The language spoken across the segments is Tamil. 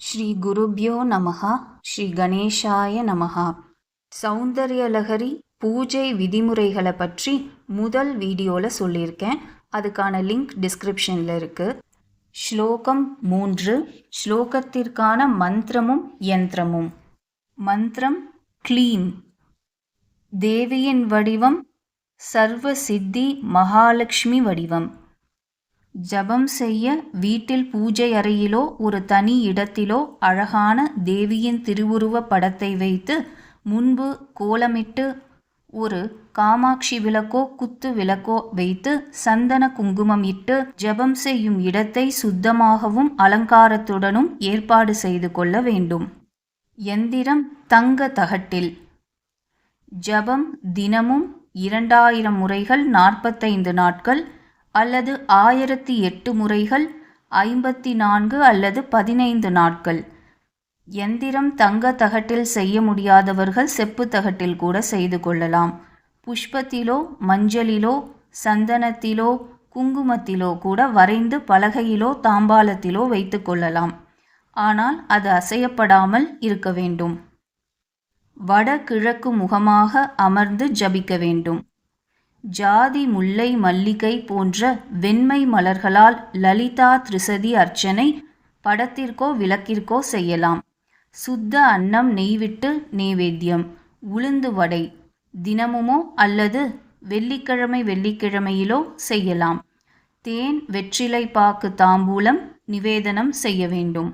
ஸ்ரீ குருப்யோ நமஹா ஸ்ரீ கணேஷாய நமஹா. சௌந்தர்யலகரி பூஜை விதிமுறைகளை பற்றி முதல் வீடியோவில் சொல்லியிருக்கேன். அதுக்கான லிங்க் டிஸ்கிரிப்ஷனில் இருக்குது ஸ்லோகம் மூன்று ஸ்லோகத்திற்கான மந்திரமும் யந்திரமும். மந்திரம் க்ளீம். தேவியின் வடிவம் சர்வ சித்தி மகாலட்சுமி வடிவம். ஜபம் செய்ய வீட்டில் பூஜை அறையிலோ ஒரு தனி இடத்திலோ அழகான தேவியின் திருவுருவ படத்தை வைத்து முன்பு கோலமிட்டு ஒரு காமாட்சி விளக்கோ குத்து விளக்கோ வைத்து சந்தன குங்குமம் இட்டு ஜபம் செய்யும் இடத்தை சுத்தமாகவும் அலங்காரத்துடனும் ஏற்பாடு செய்து கொள்ள வேண்டும். எந்திரம் தங்க தகட்டில். ஜபம் தினமும் இரண்டாயிரம் முறைகள் நாற்பத்தைந்து நாட்கள் அல்லது ஆயிரத்தி எட்டு முறைகள் ஐம்பத்தி நான்கு அல்லது பதினைந்து நாட்கள். எந்திரம் தங்க தகட்டில் செய்ய முடியாதவர்கள் செப்பு தகட்டில் கூட செய்து கொள்ளலாம். புஷ்பத்திலோ மஞ்சளிலோ சந்தனத்திலோ குங்குமத்திலோ கூட வரைந்து பலகையிலோ தாம்பாலத்திலோ வைத்து கொள்ளலாம். ஆனால் அது அசையப்படாமல் இருக்க வேண்டும். வடகிழக்கு முகமாக அமர்ந்து ஜபிக்க வேண்டும். ஜாதி முல்லை மல்லிகை போன்ற வெண்மை மலர்களால் லலிதா திரிசதி அர்ச்சனை படத்திற்கோ விளக்கிற்கோ செய்யலாம். சுத்த அன்னம் நெய்விட்டு நெய்வேத்தியம். உளுந்து வடை தினமுமோ அல்லது வெள்ளிக்கிழமை வெள்ளிக்கிழமையிலோ செய்யலாம். தேன் வெற்றிலை பாக்கு தாம்பூலம் நிவேதனம் செய்ய வேண்டும்.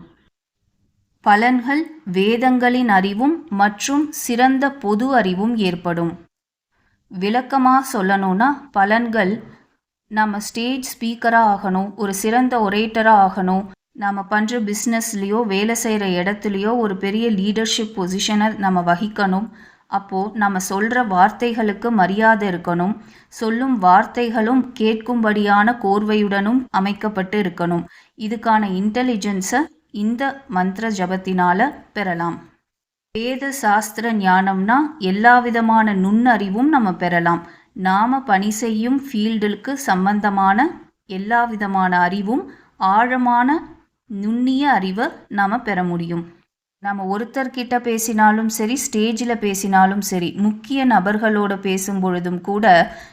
பலன்கள் வேதங்களின் அறிவும் மற்றும் சிறந்த பொது அறிவும் ஏற்படும். விளக்கமாக சொல்லணும்னா பலன்கள் நம்ம ஸ்டேஜ் ஸ்பீக்கராக ஆகணும் ஒரு சிறந்த ஒரேட்டராக ஆகணும். நம்ம பண்ணுற பிஸ்னஸ்லேயோ வேலை செய்கிற இடத்துலையோ ஒரு பெரிய லீடர்ஷிப் பொசிஷனை நம்ம வகிக்கணும். அப்போது நம்ம சொல்கிற வார்த்தைகளுக்கு மரியாதை இருக்கணும். சொல்லும் வார்த்தைகளும் கேட்கும்படியான கோர்வையுடனும் அமைக்கப்பட்டு இருக்கணும். இதுக்கான இன்டெலிஜென்ஸை இந்த மந்திர ஜபத்தினால் பெறலாம். வேத சாஸ்திர ஞானம்னா எல்லா விதமான நுண்ணறிவும் நம்ம பெறலாம். நாம பணி செய்யும் ஃபீல்டுக்கு சம்பந்தமான எல்லா விதமான அறிவும் ஆழமான நுண்ணிய அறிவை நாம் பெற முடியும். நம்ம ஒருத்தர்கிட்ட பேசினாலும் சரி ஸ்டேஜில் பேசினாலும் சரி முக்கிய நபர்களோட பேசும் பொழுதும் கூட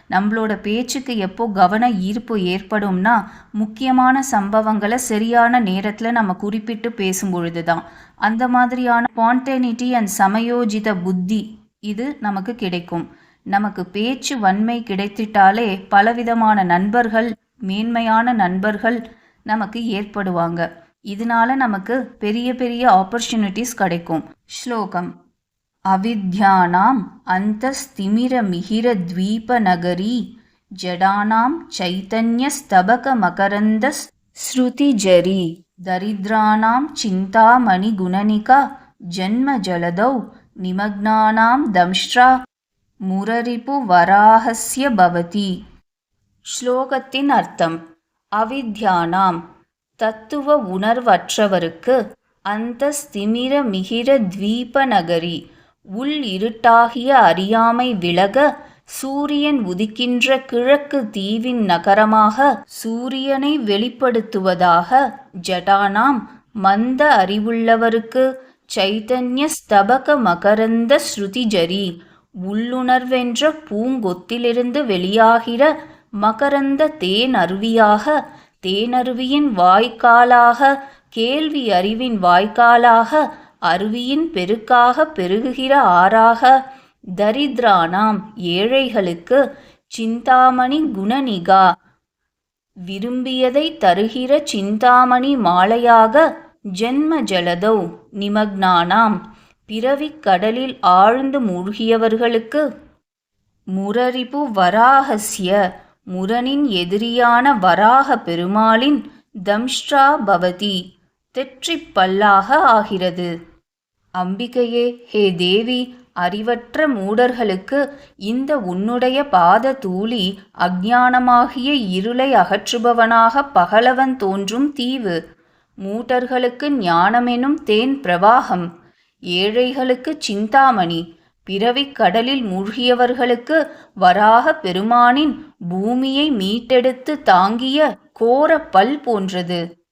நம்மளோட பேச்சுக்கு எப்போ கவன ஈர்ப்பு ஏற்படும்னா முக்கியமான சம்பவங்களை சரியான நேரத்தில் நம்ம குறிப்பிட்டு பேசும் பொழுது தான் அந்த மாதிரியான ஸ்பான்டேனிட்டி அண்ட் சமயோஜித புத்தி இது நமக்கு கிடைக்கும். நமக்கு பேச்சு வன்மை கிடைத்திட்டாலே பலவிதமான நண்பர்கள் மேன்மையான நண்பர்கள் நமக்கு ஏற்படுவாங்க. இதனால நமக்கு பெரிய பெரிய ஆப்பர்ச்சுனிட்டிஸ் கிடைக்கும். ஸ்லோகம். அவித்யானாம் அந்தஸ்திமிர மிகிர த்வீப நகரி ஜடானாம் சைத்தன்ய ஸ்தபக மகரந்த ஸ்ருதிஜரி தரித்ராணாம் சிந்தாமணி குணனிகா ஜன்ம ஜலதௌ நிமக்னானாம் தம்ஷ்ரா முரரிப்பு வராகசிய பவதி. ஸ்லோகத்தின் அர்த்தம். அவித்யானாம் தத்துவ உணர்வற்றவருக்கு அந்த ஸ்திமிர மிகிர தீப நகரி உள் இருட்டாகிய அறியாமை விலக சூரியன் உதிக்கின்ற கிழக்கு தீவின் நகரமாக சூரியனை வெளிப்படுத்துவதாக ஜடானாம் மந்த அறிவுள்ளவருக்கு சைத்தன்ய ஸ்தபக மகரந்த ஸ்ருதிஜரி உள்ளுணர்வென்ற பூங்கொத்திலிருந்து வெளியாகிற மகரந்த தேன் அருவியாக தேனருவியின் வாய்க்காலாக கேள்வி அறிவின் வாய்க்காலாக அருவியின் பெருக்காக பெருகுகிற ஆறாக தரித்ரானாம் ஏழைகளுக்கு சிந்தாமணி குணநிகா. விரும்பியதை தருகிற சிந்தாமணி மாலையாக ஜென்ம ஜலதௌ நிமக்னானாம். பிறவிக் கடலில் ஆழ்ந்து மூழ்கியவர்களுக்கு முரரிபு வராகசிய முரனின் எதிரியான வராக பெருமாளின் தம்ஷ்ரா பவதி தெற்றிப் பல்லாக ஆகிறது. அம்பிகையே ஹே தேவி அறிவற்ற மூடர்களுக்கு இந்த உன்னுடைய பாத தூளி அஜானமாகிய இருளை அகற்றுபவனாக பகலவன் தோன்றும் தீவு. மூட்டர்களுக்கு ஞானமெனும் தேன் பிரவாகம். ஏழைகளுக்கு சிந்தாமணி. பிறவிக் கடலில் மூழ்கியவர்களுக்கு வராக பெருமானின் பூமியை மீட்டெடுத்து தாங்கிய கோர பல் போன்றது.